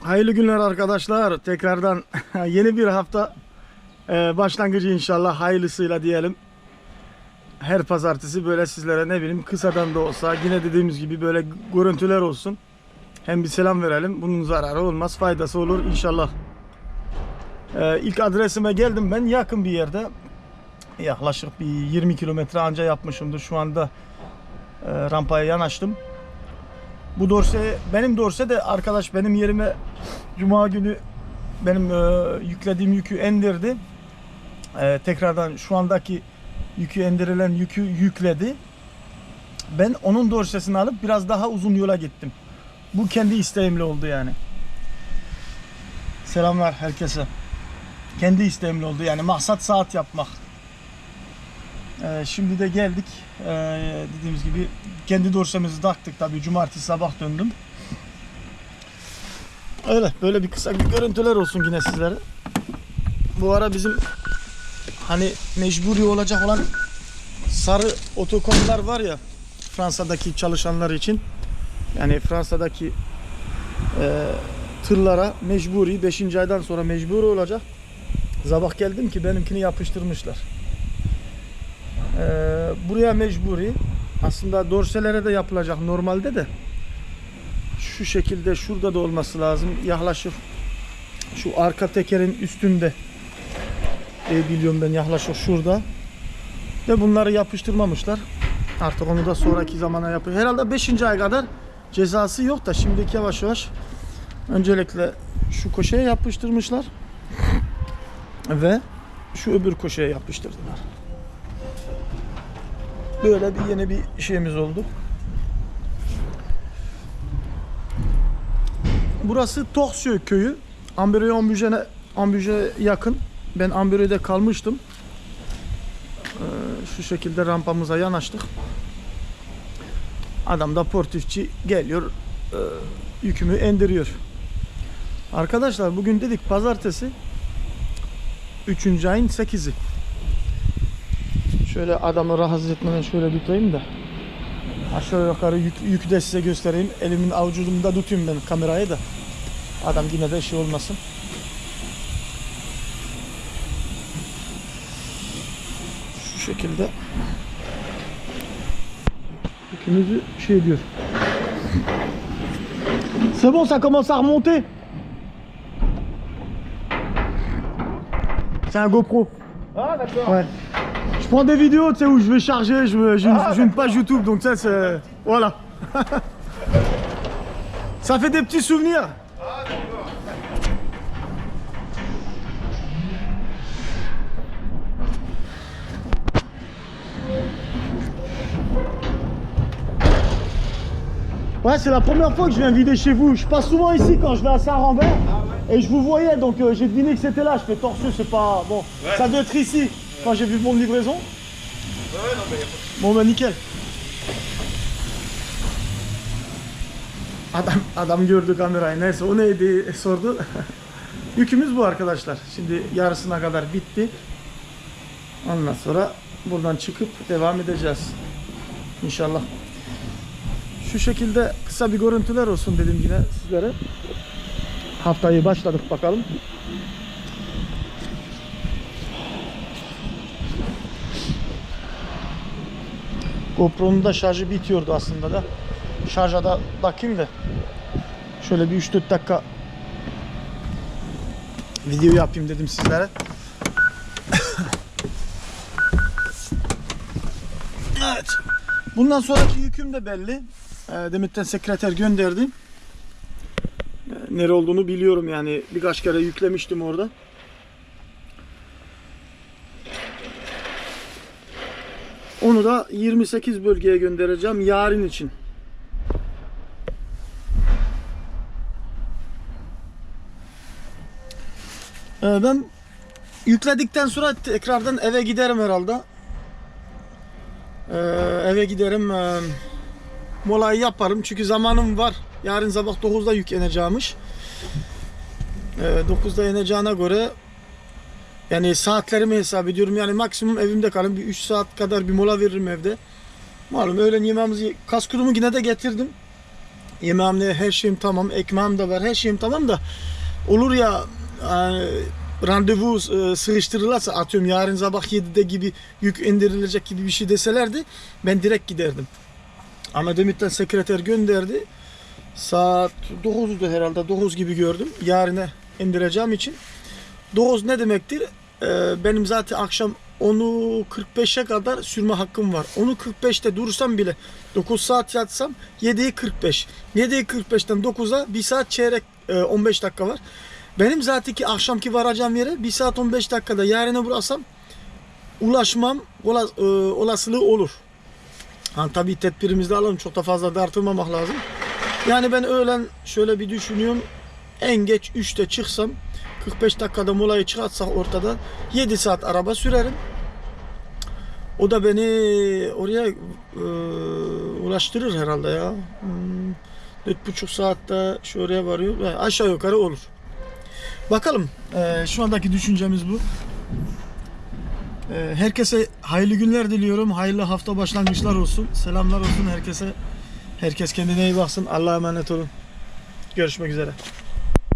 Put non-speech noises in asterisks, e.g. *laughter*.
Hayırlı günler arkadaşlar. Tekrardan *laughs* yeni bir hafta e, başlangıcı inşallah hayırlısıyla diyelim. Her pazartesi böyle sizlere ne bileyim kısadan da olsa yine dediğimiz gibi böyle görüntüler olsun. Hem bir selam verelim. Bunun zararı olmaz, faydası olur inşallah. E, ilk adresime geldim ben yakın bir yerde. Yaklaşık bir 20 kilometre anca yapmışımdır. Şu anda e, rampaya yanaştım. Bu dorse benim dorse de arkadaş benim yerime cuma günü benim e, yüklediğim yükü indirdi. E, tekrardan şu andaki yükü indirilen yükü yükledi. Ben onun dorsesini alıp biraz daha uzun yola gittim. Bu kendi isteğimle oldu yani. Selamlar herkese. Kendi isteğimle oldu yani maksat saat yapmak. Ee, şimdi de geldik. Ee, dediğimiz gibi kendi dorsemizi taktık tabii. Cumartesi sabah döndüm. Öyle böyle bir kısa bir görüntüler olsun yine sizlere. Bu ara bizim hani mecburi olacak olan sarı otokomlar var ya Fransa'daki çalışanlar için. Yani Fransa'daki e, tırlara mecburi 5. aydan sonra mecburi olacak. Sabah geldim ki benimkini yapıştırmışlar. Ee, buraya mecburi. Aslında dorselere de yapılacak normalde de. Şu şekilde şurada da olması lazım. Yaklaşık şu arka tekerin üstünde e, biliyorum ben yaklaşık şurada. Ve bunları yapıştırmamışlar. Artık onu da sonraki zamana yapıyor. Herhalde 5. ay kadar cezası yok da şimdiki yavaş yavaş öncelikle şu koşaya yapıştırmışlar ve şu öbür koşaya yapıştırdılar. Böyle bir yeni bir şeyimiz oldu. Burası Toksö köyü. Ambüreye Ambüjen'e Ambüje yakın. Ben Ambüre'de kalmıştım. Ee, şu şekilde rampamıza yanaştık. Adam da portifçi geliyor. e, yükümü indiriyor. Arkadaşlar bugün dedik pazartesi 3. ayın 8'i. Şöyle adamı rahatsız etmeden şöyle tutayım da. Aşağı yukarı yük, yükü de size göstereyim. Elimin avucumda tutayım ben kamerayı da. Adam yine de şey olmasın. Şu şekilde yükümüzü şey diyor. *laughs* C'est bon, ça commence à remonter. C'est un GoPro. Ah d'accord. Ouais. Je prends des vidéos, tu sais, où je vais charger, je j'ai une, j'ai une page YouTube, donc ça, c'est... Voilà. *laughs* ça fait des petits souvenirs. Ouais, c'est la première fois que je viens vider chez vous. Je passe souvent ici quand je vais à Saint-Rambert. Et je vous voyais, donc euh, j'ai deviné que c'était là. Je fais torsieux, c'est pas... Bon, ça doit être ici, quand j'ai vu mon livraison. Ouais, non, mais y pas Bon bah nickel. Adam adam gördü kamerayı. Neyse o neydi sordu. *laughs* Yükümüz bu arkadaşlar. Şimdi yarısına kadar bitti. Ondan sonra buradan çıkıp devam edeceğiz. İnşallah. Şu şekilde kısa bir görüntüler olsun dedim yine sizlere. Haftayı başladık bakalım. GoPro'nun da şarjı bitiyordu aslında da. Şarja da bakayım da. Şöyle bir 3-4 dakika video yapayım dedim sizlere. *laughs* evet. Bundan sonraki yüküm de belli. Ee, Demet'ten sekreter gönderdi. Ee, Nere olduğunu biliyorum yani. Birkaç kere yüklemiştim orada. Onu da 28 bölgeye göndereceğim yarın için. Ee, ben yükledikten sonra tekrardan eve giderim herhalde. Ee, eve giderim. ee, molayı yaparım çünkü zamanım var. Yarın sabah 9'da yük ineceğimiş. Ee, 9'da ineceğine göre yani saatlerimi hesap ediyorum. Yani maksimum evimde kalın. Bir 3 saat kadar bir mola veririm evde. Malum öğlen yemeğimizi kaskodumu yine de getirdim. Yemeğim de her şeyim tamam. Ekmeğim de var. Her şeyim tamam da olur ya e, randevu e, sıkıştırırlarsa atıyorum yarın sabah 7'de gibi yük indirilecek gibi bir şey deselerdi ben direkt giderdim. Ama Demit'ten sekreter gönderdi. Saat 9'du herhalde 9 gibi gördüm. Yarına indireceğim için. 9 ne demektir? Ee, benim zaten akşam 10'u 45'e kadar sürme hakkım var. 10'u 45'te dursam bile 9 saat yatsam 7'yi 45. 7'yi 45'ten 9'a 1 saat çeyrek e, 15 dakika var. Benim zaten ki akşamki varacağım yere 1 saat 15 dakikada yarına burasam ulaşmam e, olasılığı olur. Ha, tabii tedbirimizi alalım. Çok da fazla dartılmamak lazım. Yani ben öğlen şöyle bir düşünüyorum. En geç 3'te çıksam 45 dakikada molayı çıkartsak ortadan 7 saat araba sürerim. O da beni oraya e, ulaştırır herhalde ya. Hmm, 4,5 saatte şu oraya varıyor. Aşağı yukarı olur. Bakalım. E, şu andaki düşüncemiz bu. E, herkese hayırlı günler diliyorum. Hayırlı hafta başlangıçlar olsun. Selamlar olsun herkese. Herkes kendine iyi baksın. Allah'a emanet olun. Görüşmek üzere.